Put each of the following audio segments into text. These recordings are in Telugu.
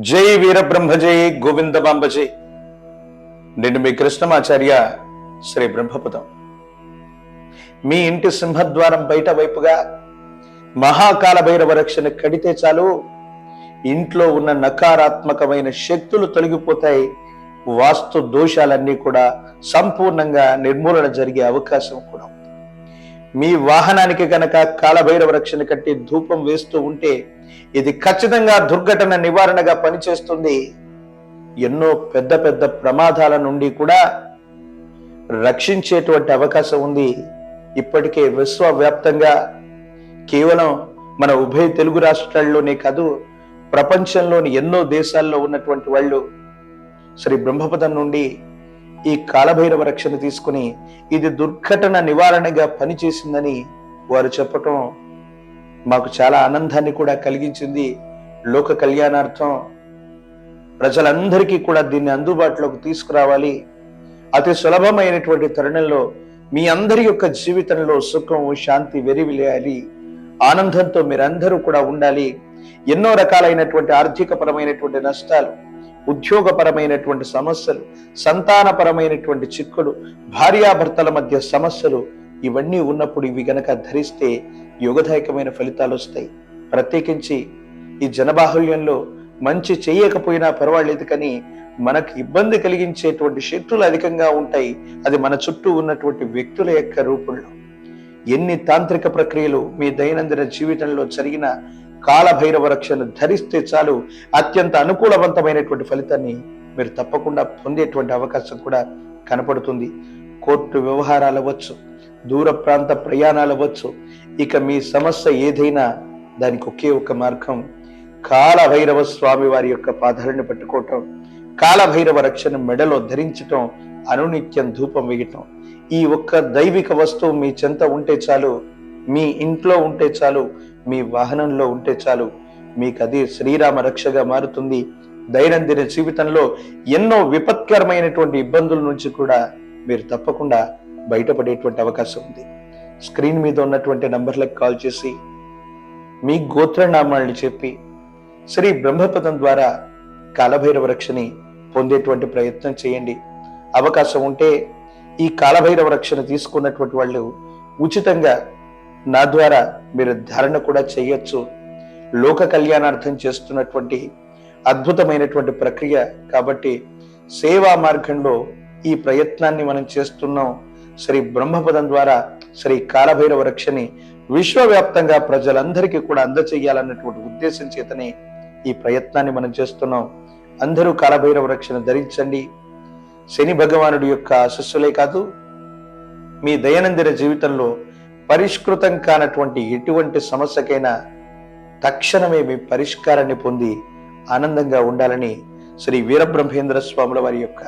జై వీరబ్రహ్మజై గోవిందమాంబజై నేను మీ కృష్ణమాచార్య శ్రీ బ్రహ్మపదం. మీ ఇంటి సింహద్వారం బయట వైపుగా మహాకాల భైరవ రక్షణ కడితే చాలు. ఇంట్లో ఉన్న నకారాత్మకమైన శక్తులు తొలగిపోతాయి. వాస్తు దోషాలన్నీ కూడా సంపూర్ణంగా నిర్మూలన జరిగే అవకాశం కూడా ఉంది. మీ వాహనానికి కనుక కాలభైరవ రక్షణ కట్టి ధూపం వేస్తూ ఉంటే ఇది ఖచ్చితంగా దుర్ఘటన నివారణగా పనిచేస్తుంది. ఎన్నో పెద్ద పెద్ద ప్రమాదాల నుండి కూడా రక్షించేటువంటి అవకాశం ఉంది. ఇప్పటికే విశ్వవ్యాప్తంగా కేవలం మన ఉభయ తెలుగు రాష్ట్రాల్లోనే కాదు ప్రపంచంలోని ఎన్నో దేశాల్లో ఉన్నటువంటి వాళ్ళు శ్రీ బ్రహ్మపదం నుండి ఈ కాలభైరవ రక్షణ తీసుకుని ఇది దుర్ఘటన నివారణగా పనిచేసిందని వారు చెప్పటం మాకు చాలా ఆనందాన్ని కూడా కలిగించింది. లోక కళ్యాణార్థం ప్రజలందరికీ కూడా దీన్ని అందుబాటులోకి తీసుకురావాలి. అతి సులభమైనటువంటి తరుణంలో మీ అందరి యొక్క జీవితంలో సుఖం శాంతి వెరివిలేయాలి ఆనందంతో మీరందరూ కూడా ఉండాలి. ఎన్నో రకాలైనటువంటి ఆర్థిక పరమైనటువంటి నష్టాలు ఉద్యోగపరమైనటువంటి సమస్యలు సంతానపరమైనటువంటి చిక్కులు భార్యాభర్తల మధ్య సమస్యలు ఇవన్నీ ఉన్నప్పుడు ఇవి గనక ధరిస్తే యోగదాయకమైన ఫలితాలు వస్తాయి. ప్రత్యేకించి ఈ జనబాహుల్యంలో మంచి చేయకపోయినా పర్వాలేదు కానీ మనకు ఇబ్బంది కలిగించేటువంటి శక్తులు అధికంగా ఉంటాయి. అది మన చుట్టూ ఉన్నటువంటి వ్యక్తుల యొక్క రూపంలో. ఎన్ని తాంత్రిక ప్రక్రియలు మీ దైనందిన జీవితంలో జరిగిన కాలభైరవ రక్షణ ధరిస్తే చాలు అత్యంత అనుకూలవంతమైనటువంటి ఫలితాన్ని మీరు తప్పకుండా పొందేటువంటి అవకాశం కూడా కనపడుతుంది. కోర్టు వ్యవహారాలు అవ్వచ్చు దూర ప్రాంత ప్రయాణాలు అవ్వచ్చు ఇక మీ సమస్య ఏదైనా దానికి ఒకే ఒక మార్గం కాలభైరవ స్వామి వారి యొక్క పాదాలను పట్టుకోవటం కాలభైరవ రక్షణ మెడలో ధరించటం అనునిత్యం ధూపం వేయటం. ఈ ఒక్క దైవిక వస్తువు మీ చెంత ఉంటే చాలు మీ ఇంట్లో ఉంటే చాలు మీ వాహనంలో ఉంటే చాలు మీకు అది శ్రీరామ రక్షగా మారుతుంది. దైనందిన జీవితంలో ఎన్నో విపత్కరమైనటువంటి ఇబ్బందుల నుంచి కూడా మీరు తప్పకుండా బయటపడేటువంటి అవకాశం ఉంది. స్క్రీన్ మీద ఉన్నటువంటి నంబర్లకు కాల్ చేసి మీ గోత్రనామాలను చెప్పి శ్రీ బ్రహ్మపదం ద్వారా కాలభైరవ రక్షని పొందేటువంటి ప్రయత్నం చేయండి. అవకాశం ఉంటే ఈ కాలభైరవ రక్షణ తీసుకున్నటువంటి వాళ్ళు ఉచితంగా నా ద్వారా మీరు ధారణ కూడా చేయొచ్చు. లోక కళ్యాణార్థం చేస్తున్నటువంటి అద్భుతమైనటువంటి ప్రక్రియ కాబట్టి సేవా మార్గంలో ఈ ప్రయత్నాన్ని మనం చేస్తున్నాం. శ్రీ బ్రహ్మపదం ద్వారా శ్రీ కాలభైరవ రక్షని విశ్వవ్యాప్తంగా ప్రజలందరికీ కూడా అందచేయాలన్నటువంటి ఉద్దేశం చేతనే ఈ ప్రయత్నాన్ని మనం చేస్తున్నాం. అందరూ కాలభైరవ రక్షణ ధరించండి. శని భగవానుడి యొక్క ఆశస్సులే కాదు మీ దైనందిన జీవితంలో పరిష్కృతం కానటువంటి ఎటువంటి సమస్యకైనా తక్షణమే మీ పరిష్కారాన్ని పొంది ఆనందంగా ఉండాలని శ్రీ వీరబ్రహ్మేంద్ర స్వాముల వారి యొక్క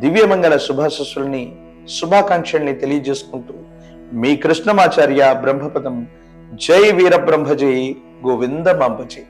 దివ్యమంగళ శుభాశస్సుల్ని శుభాకాంక్షల్ని తెలియజేసుకుంటూ మీ కృష్ణమాచార్య బ్రహ్మపదం జై వీరబ్రహ్మజై గోవింద మాంబజీ